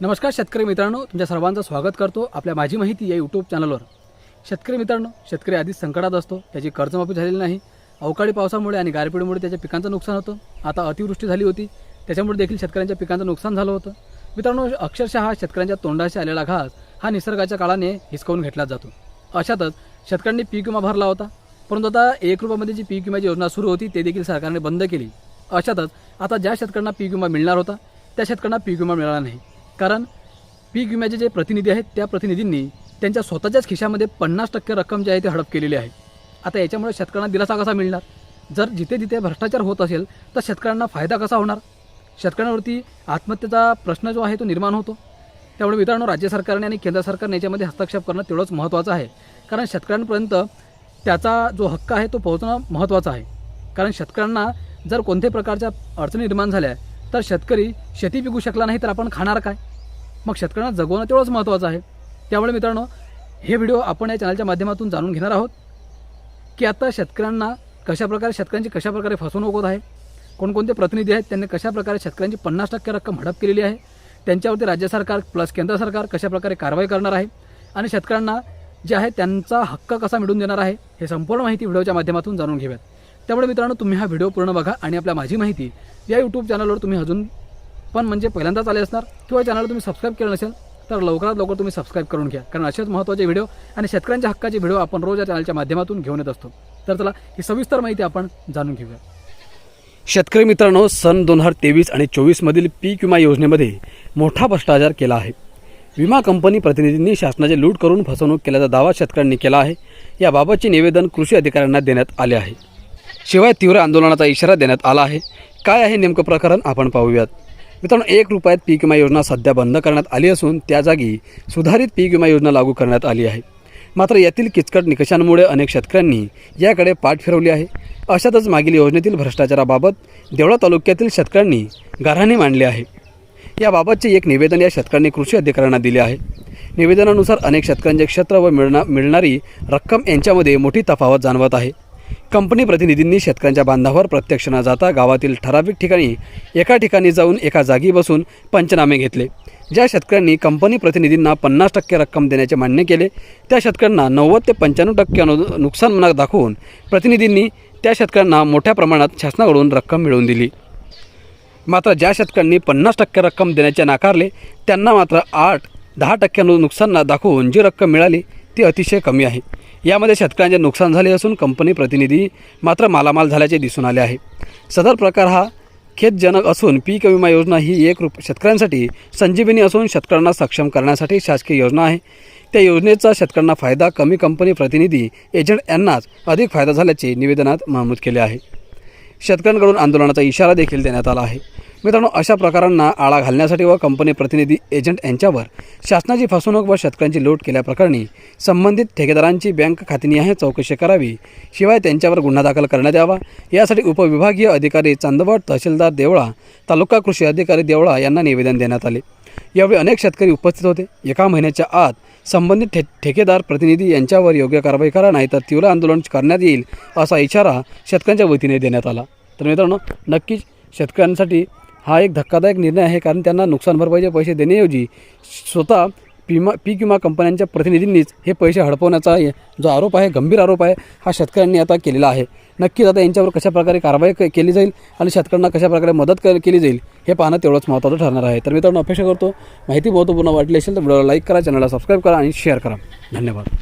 नमस्कार शेतकरी मित्रांनो तुमच्या सर्वांचं स्वागत करतो आपल्या माझी माहिती या यूट्यूब चॅनलवर शेतकरी मित्रांनो शेतकरी आधीच संकटात असतो त्याची कर्जमाफी झालेली नाही. अवकाळी पावसामुळे आणि गारपिडीमुळे त्याच्या पिकांचं नुकसान होतं. आता अतिवृष्टी झाली होती त्याच्यामुळे देखील शेतकऱ्यांच्या पिकांचं नुकसान झालं होतं. मित्रांनो अक्षरशः हा शेतकऱ्यांच्या तोंडाशी आलेला घास हा निसर्गाच्या काळाने हिसकावून घेतला जातो. अशातच शेतकऱ्यांनी पीक विमा भरला होता. परंतु आता एक रुपयामध्ये जी पीक विम्याची योजना सुरू होती ते देखील सरकारने बंद केली. अशातच आता ज्या शेतकऱ्यांना पीक विमा मिळणार होता त्या शेतकऱ्यांना पीक विमा मिळाला नाही. कारण पीक विम्याचे जे प्रतिनिधी आहेत त्या प्रतिनिधींनी त्यांच्या स्वतःच्याच खिशामध्ये पन्नास टक्के रक्कम जी आहे ती हडप केलेली आहे. आता याच्यामुळे शेतकऱ्यांना दिलासा कसा मिळणार? जर जिथे जिथे भ्रष्टाचार होत असेल तर शेतकऱ्यांना फायदा कसा होणार? शेतकऱ्यांवरती आत्महत्येचा प्रश्न जो आहे तो निर्माण होतो. त्यामुळे मित्रांनो राज्य सरकारने आणि केंद्र सरकारने याच्यामध्ये हस्तक्षेप करणं तेवढंच महत्त्वाचं आहे. कारण शेतकऱ्यांपर्यंत त्याचा जो हक्क आहे तो पोहोचणं महत्त्वाचं आहे. कारण शेतकऱ्यांना जर कोणत्याही प्रकारच्या अडचणी निर्माण झाल्या तर शेतकरी शेती पिकू शकला नाही तर आपण खाणार काय? मग शेतकऱ्यांना जगवणं तेवढंच महत्त्वाचं आहे. त्यामुळे मित्रांनो हे व्हिडिओ आपण या चॅनलच्या माध्यमातून जाणून घेणार आहोत की आता शेतकऱ्यांना कशाप्रकारे शेतकऱ्यांची कशाप्रकारे फसवणूक होत आहे कोणकोणते प्रतिनिधी आहेत त्यांनी कशाप्रकारे शेतकऱ्यांची पन्नास टक्के रक्कम हडप केलेली आहे त्यांच्यावरती राज्य सरकार प्लस केंद्र सरकार कशाप्रकारे कारवाई करणार आहे आणि शेतकऱ्यांना जे आहे त्यांचा हक्क कसा मिळून देणार आहे हे संपूर्ण माहिती व्हिडिओच्या माध्यमातून जाणून घेऊयात. त्यामुळे मित्रांनो तुम्ही हा व्हिडिओ पूर्ण बघा आणि आपल्या माझी माहिती या यूट्यूब चॅनलवर तुम्ही अजून पण म्हणजे पहिल्यांदाच आले असणार किंवा चॅनलला तुम्ही सबस्क्राईब केलं नसेल तर लवकरात लवकर तुम्ही सबस्क्राईब करून घ्या. कारण असेच महत्त्वाचे व्हिडिओ आणि शेतकऱ्यांच्या हक्काचे व्हिडिओ आपण रोज या चॅनलच्या माध्यमातून घेऊन येत असतो. तर चला ही सविस्तर माहिती आपण जाणून घेऊया. शेतकरी मित्रांनो सन दोन हजार तेवीस आणि चोवीसमधील पीक विमा योजनेमध्ये मोठा भ्रष्टाचार केला आहे. विमा कंपनी प्रतिनिधींनी शासनाचे लूट करून फसवणूक केल्याचा दावा शेतकऱ्यांनी केला आहे. याबाबतचे निवेदन कृषी अधिकाऱ्यांना देण्यात आले आहे. शिवाय तीव्र आंदोलनाचा इशारा देण्यात आला आहे. काय आहे नेमकं प्रकरण आपण पाहूयात. मित्रांनो एक रुपयात पीक विमा योजना सध्या बंद करण्यात आली असून त्या जागी सुधारित पीक विमा योजना लागू करण्यात आली आहे. मात्र यातील किचकट निकषांमुळे अनेक शेतकऱ्यांनी याकडे पाठ फिरवली आहे. अशातच मागील योजनेतील भ्रष्टाचाराबाबत देवळा तालुक्यातील शेतकऱ्यांनी गाऱ्हाणे मांडले आहे. याबाबतचे एक निवेदन या शेतकऱ्यांनी कृषी अधिकाऱ्यांना दिले आहे. निवेदनानुसार अनेक शेतकऱ्यांचे क्षेत्र व मिळणा मिळणारी रक्कम यांच्यामध्ये मोठी तफावत जाणवत आहे. कंपनी प्रतिनिधींनी शेतकऱ्यांच्या बांधावर प्रत्यक्ष न जाता गावातील ठराविक ठिकाणी एका ठिकाणी जाऊन एका जागी बसून पंचनामे घेतले. ज्या शेतकऱ्यांनी कंपनी प्रतिनिधींना पन्नास टक्के रक्कम देण्याचे मान्य केले त्या शेतकऱ्यांना नव्वद ते पंच्याण्णव टक्के अनु नुकसान मनात दाखवून प्रतिनिधींनी त्या शेतकऱ्यांना मोठ्या प्रमाणात शासनाकडून रक्कम मिळवून दिली. मात्र ज्या शेतकऱ्यांनी पन्नास टक्के रक्कम देण्याचे नाकारले त्यांना मात्र आठ दहा टक्क्यानं नुकसान दाखवून जी रक्कम मिळाली ती अतिशय कमी आहे. यामध्ये शेतकऱ्यांचे नुकसान झाले असून कंपनी प्रतिनिधी मात्र मालामाल झाल्याचे दिसून आले आहे. सदर प्रकार हा खेतजनक असून पीक विमा योजना ही एक रूप शेतकऱ्यांसाठी संजीवनी असून शेतकऱ्यांना सक्षम करण्यासाठी शासकीय योजना आहे. त्या योजनेचा शेतकऱ्यांना फायदा कमी कंपनी प्रतिनिधी एजंट यांनाच अधिक फायदा झाल्याचे निवेदनात नमूद केले आहे. शेतकऱ्यांकडून आंदोलनाचा इशारा देखील देण्यात आला आहे. मित्रांनो अशा प्रकारांना आळा घालण्यासाठी व कंपनी प्रतिनिधी एजंट यांच्यावर शासनाची फसवणूक व शेतकऱ्यांची लूट केल्याप्रकरणी संबंधित ठेकेदारांची बँक खात्यानिहाय चौकशी करावी शिवाय त्यांच्यावर गुन्हा दाखल करण्यात यावा. यासाठी उपविभागीय अधिकारी चांदवड तहसीलदार देवळा तालुका कृषी अधिकारी देवळा यांना निवेदन देण्यात आले. यावेळी अनेक शेतकरी उपस्थित होते. एका महिन्याच्या आत संबंधित ठे ठेकेदार प्रतिनिधी यांच्यावर योग्य कारवाई करा नाही तर तीव्र आंदोलन करण्यात येईल असा इशारा शेतकऱ्यांच्या वतीने देण्यात आला. तर मित्रांनो नक्कीच शेतकऱ्यांसाठी हा एक धक्कादायक निर्णय आहे कारण त्यांना नुकसान भरपाईचे पैसे देण्याऐवजी स्वतः विमा पीक विमा कंपन्यांच्या प्रतिनिधींनीच हे पैसे हडपवण्याचा जो आरोप आहे गंभीर आरोप आहे हा शेतकऱ्यांनी आता केलेला आहे. नक्कीच आता यांच्यावर कशाप्रकारे कारवाई केली जाईल आणि शेतकऱ्यांना कशाप्रकारे मदत केली जाईल हे पाहणं तेवढंच महत्त्वाचं ठरणार आहे. तर मित्रांनो अपेक्षा करतो माहिती महत्त्वपूर्ण वाटली असेल तर व्हिडिओला लाईक करा चॅनलला सबस्क्राईब करा आणि शेअर करा. धन्यवाद.